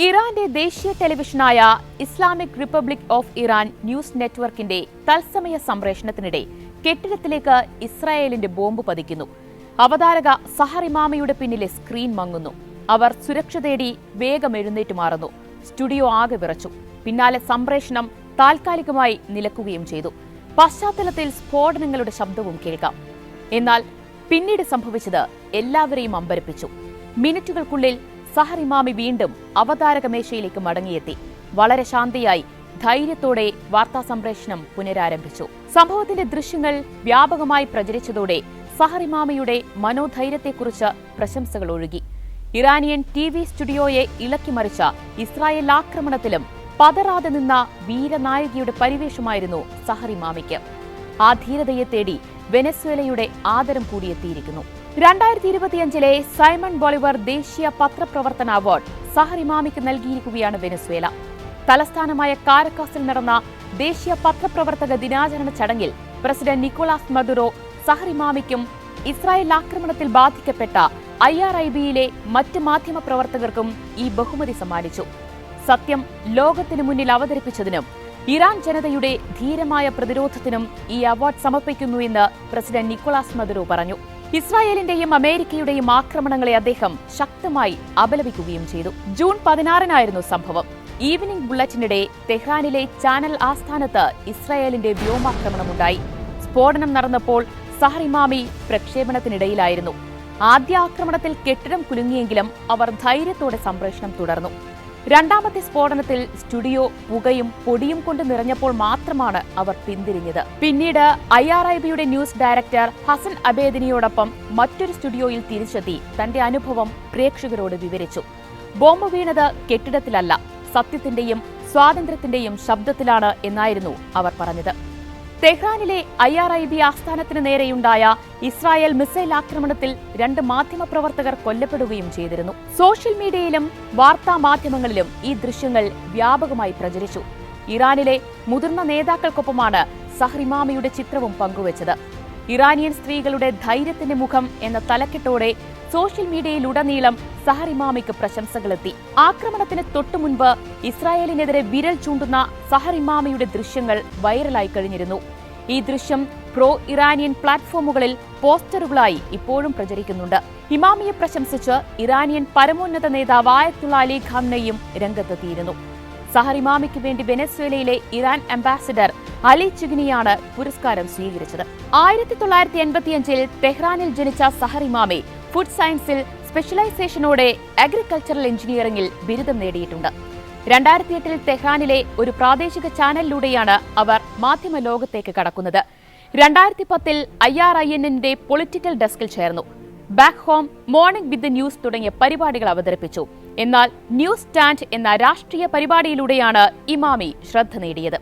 ഇറാന്റെ ദേശീയ ടെലിവിഷനായ Islamic Republic of Iran News നെറ്റ്വർക്കിന്റെ തത്സമയ സംപ്രേഷണത്തിനിടെ കെട്ടിടത്തിലേക്ക് ഇസ്രായേലിന്റെ ബോംബ് പതിക്കുന്നു. അവതാരക സഹറിമാമയുടെ പിന്നിലെ സ്ക്രീൻ മങ്ങുന്നു. അവർ സുരക്ഷ തേടി വേഗം എഴുന്നേറ്റ് മാറുന്നു. സ്റ്റുഡിയോ ആകെ വിറച്ചു. പിന്നാലെ സംപ്രേഷണം താൽക്കാലികമായി നിലക്കുകയും ചെയ്തു. പശ്ചാത്തലത്തിൽ സ്ഫോടനങ്ങളുടെ ശബ്ദവും കേൾക്കാം. എന്നാൽ പിന്നീട് സംഭവിച്ചത് എല്ലാവരെയും അമ്പരപ്പിച്ചു. മിനിറ്റുകൾക്കുള്ളിൽ സഹറിമാമി വീണ്ടും അവതാരക മേശയിലേക്ക് മടങ്ങിയെത്തി. വളരെ ശാന്തിയായി ധൈര്യത്തോടെ വാർത്താ സംപ്രേഷണം പുനരാരംഭിച്ചു. സംഭവത്തിന്റെ ദൃശ്യങ്ങൾ വ്യാപകമായി പ്രചരിച്ചതോടെ സഹറിമാമയുടെ മനോധൈര്യത്തെക്കുറിച്ച് പ്രശംസകൾ ഒഴുകി. ഇറാനിയൻ ടി വി സ്റ്റുഡിയോയെ ഇളക്കിമറിച്ച ഇസ്രായേൽ ആക്രമണത്തിലും പതറാതെ നിന്ന വീരനായികയുടെ പരിവേഷമായിരുന്നു സഹറിമാമിക്ക് ആ ധീരതയെ തേടി വെനസ്വേലയുടെ ആദരം കൂടിയെത്തിയിരിക്കുന്നു. രണ്ടായിരത്തി ഇരുപത്തിയഞ്ചിലെ സൈമൺ ബോളിവർ ദേശീയ പത്രപ്രവർത്തന അവാർഡ് സഹറിമാമിക്ക് നൽകിയിരിക്കുകയാണ് വെനസ്വേല. തലസ്ഥാനമായ കാരക്കാസിൽ നടന്ന ദേശീയ പത്രപ്രവർത്തക ദിനാചരണ ചടങ്ങിൽ പ്രസിഡന്റ് നിക്കോളാസ് മദുറോ സഹറിമാമിക്കും ഇസ്രായേൽ ആക്രമണത്തിൽ ബാധിക്കപ്പെട്ട ഐ ആർ ഐ ബിയിലെ മറ്റ് മാധ്യമ പ്രവർത്തകർക്കും ഈ ബഹുമതി സമ്മാനിച്ചു. സത്യം ലോകത്തിനു മുന്നിൽ അവതരിപ്പിച്ചതിനും ഇറാൻ ജനതയുടെ ധീരമായ പ്രതിരോധത്തിനും ഈ അവാർഡ് സമർപ്പിക്കുന്നു എന്ന് പ്രസിഡന്റ് നിക്കോളാസ് മദുറോ പറഞ്ഞു. ഇസ്രായേലിന്റെയും അമേരിക്കയുടെയും ആക്രമണങ്ങളെ അദ്ദേഹം ശക്തമായി അപലപിക്കുകയും ചെയ്തു. ജൂൺ പതിനാറിനായിരുന്നു സംഭവം. ഈവനിംഗ് ബുള്ളറ്റിനിടെ തെഹ്റാനിലെ ചാനൽ ആസ്ഥാനത്ത് ഇസ്രായേലിന്റെ വ്യോമാക്രമണമുണ്ടായി. സ്ഫോടനം നടന്നപ്പോൾ സഹറിമാമി പ്രക്ഷേപണത്തിനിടയിലായിരുന്നു. ആദ്യ ആക്രമണത്തിൽ കെട്ടിടം കുലുങ്ങിയെങ്കിലും അവർ ധൈര്യത്തോടെ സംപ്രേഷണം തുടർന്നു. രണ്ടാമത്തെ സ്ഫോടനത്തിൽ സ്റ്റുഡിയോ പുകയും പൊടിയും കൊണ്ട് നിറഞ്ഞപ്പോൾ മാത്രമാണ് അവർ പിന്തിരിഞ്ഞത്. പിന്നീട് ഐ ആർ ഐ ബിയുടെ ന്യൂസ് ഡയറക്ടർ ഹസൻ അബേദിനിയോടൊപ്പം മറ്റൊരു സ്റ്റുഡിയോയിൽ തിരിച്ചെത്തി തന്റെ അനുഭവം പ്രേക്ഷകരോട് വിവരിച്ചു. ബോംബ് വീണത് കെട്ടിടത്തിലല്ല സത്യത്തിന്റെയും സ്വാതന്ത്ര്യത്തിന്റെയും ശബ്ദത്തിലാണ് എന്നായിരുന്നു അവർ പറഞ്ഞത്. തെഹ്റാനിലെ ഐ ആർ ഐ ബി ആസ്ഥാനത്തിന് നേരെയുണ്ടായ ഇസ്രായേൽ മിസൈൽ ആക്രമണത്തിൽ രണ്ട് മാധ്യമപ്രവർത്തകർ കൊല്ലപ്പെടുകയും ചെയ്തിരുന്നു. സോഷ്യൽ മീഡിയയിലും വാർത്താ മാധ്യമങ്ങളിലും ഈ ദൃശ്യങ്ങൾ വ്യാപകമായി പ്രചരിച്ചു. ഇറാനിലെ മുതിർന്ന നേതാക്കൾക്കൊപ്പമാണ് സഹ്റിമാമിയുടെ ചിത്രവും പങ്കുവച്ചത്. ഇറാനിയൻ സ്ത്രീകളുടെ ധൈര്യത്തിന്റെ മുഖം എന്ന തലക്കെട്ടോടെ സോഷ്യൽ മീഡിയയിലുടനീളം സഹറിമാമയ്ക്ക് പ്രശംസകളെത്തി. ആക്രമണത്തിന് തൊട്ടുമുൻപ് ഇസ്രായേലിനെതിരെ വിരൽ ചൂണ്ടുന്ന സഹറിമാമയുടെ ദൃശ്യങ്ങൾ വൈറലായി കഴിഞ്ഞിരുന്നു. ഈ ദൃശ്യം പ്രോ ഇറാനിയൻ പ്ലാറ്റ്ഫോമുകളിൽ പോസ്റ്ററുകളായി ഇപ്പോഴും പ്രചരിക്കുന്നുണ്ട്. ഇമാമിയെ പ്രശംസിച്ച് ഇറാനിയൻ പരമോന്നത നേതാവ് ആയത്തുള്ള അലി ഖാംനയും രംഗത്തെത്തിയിരുന്നു. സഹറിമാമിക്ക് വേണ്ടി വെനസ്വേലയിലെ ഇറാൻ അംബാസിഡർ അലി ചിഗ്നിയാണ് പുരസ്കാരം സ്വീകരിച്ചത്. ആയിരത്തി തൊള്ളായിരത്തി എൺപത്തിയഞ്ചിൽ തെഹ്റാനിൽ ജനിച്ച സഹറിമാമെ ഫുഡ് സയൻസിൽ സ്പെഷ്യലൈസേഷനോടെ അഗ്രികൾച്ചറൽ എഞ്ചിനീയറിംഗിൽ ബിരുദം നേടിയിട്ടുണ്ട്. രണ്ടായിരത്തി എട്ടിൽ തെഹാനിലെ ഒരു പ്രാദേശിക ചാനലിലൂടെയാണ് അവർ മാധ്യമ ലോകത്തേക്ക് കടക്കുന്നത്. രണ്ടായിരത്തി പത്തിൽ ഐ ആർ ഐ എന്നിന്റെ പൊളിറ്റിക്കൽ ഡെസ്കിൽ ചേർന്നു. Back home morning with news തുടങ്ങിയ പരിപാടികൾ അവതരിപ്പിച്ചു. എന്നാൽ ന്യൂസ് സ്റ്റാൻഡ് എന്ന രാഷ്ട്രീയ പരിപാടിയിലൂടെയാണ് ഇമാമി ശ്രദ്ധ നേടിയത്.